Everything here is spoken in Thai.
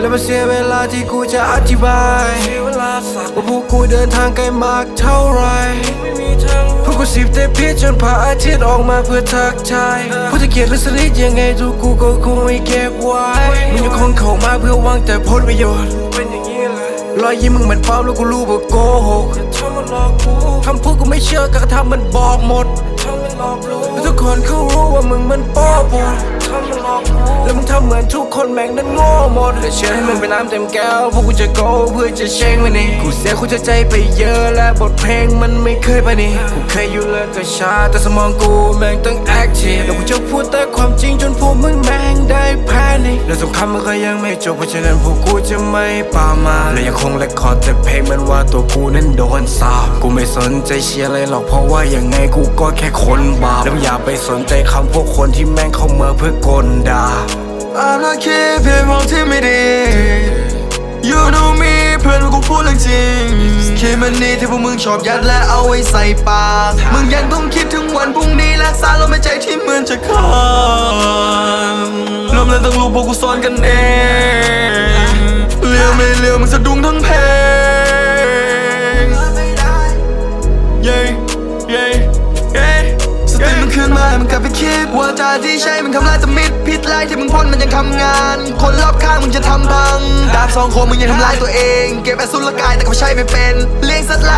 และมันเสียเวลาที่กูจะอธิบายว่าพวกกูเดินทางไกลมากเท่าไรพวกกูสิบแต่พียจนพระอาทิตย์ออกมาเพื่อทักทายผู้ที่เกียรติหรือสนิทยังไงทุกกูก็คงไม่เก็บไว้มึงยังคงเข้ามาเพื่อวังแต่ผลประโยชน์เป็นอย่างนี้แหละรอยยิ้มมึงเหมือนเป้าแล้วกูรู้ว่าโกหกคำพูดกูไม่เชื่อการกระทำมันบอกหมดแล้ทุกคนเขารู้ว่ามึงมันป้อปด แล้วมึงทำเหมือนทุกคนแม่งนั้นโง่หมดแต่เชื่อให้มึงเป็นน้ำเต็มแก้วพวกกูจะโกเพื่อจะเช็งมันนี่กูเสียกูจะใจไปเยอะและบทเพลงมันไม่เคยไปนี่กูเคยอยู่เลิกก็ช้าแต่สมองกูแม่งต้องแอคทีฟแล้วกูจะพูดแต่ความจริงจนพวกมึงแม่งได้ และสงครามมันก็ยังไม่จบเพราะฉะนั้นพวกกูจะไม่ปามาและยังคงเลคคอร์ดแต่เพลงมันว่าตัวกูนั้นโดนสาบกูไม่สนใจเชียร์อะไรหรอกเพราะว่ายังไงกูก็แค่คนบาปแล้วอย่าไปสนใจคำพวกคนที่แม่งเข้ามาเพื่อกลด่า I'm not care เพียงมองที่ไม่ดี You know me เพื่อนกูพูดเรื่องจริงเคมันนี่ที่พวกมึงชอบยัดและเอาไว้ใส่ปาก มึงยังต้องคิดถึงวันพรุ่งนี้รักษาลมหายใจ กันเองเลี้ยวไม่เลี้ยวมึงสะดุ้งทั้งเพลงเย้เย้เย้สติมันขึ้นมามันกลับไปคิดว่าจาที่ใช่มันทำลายแตมิดพิษไล่ที่มึงพ่นมันยังทำงาน คนรอบข้างมึงจะทำพังดาบสองคมมึงยังทำลายตัวเอง เก็บแอสุรกายแต่ก็ไม่ใช่ไม่เป็น เลี้ยงสัตว์ลาย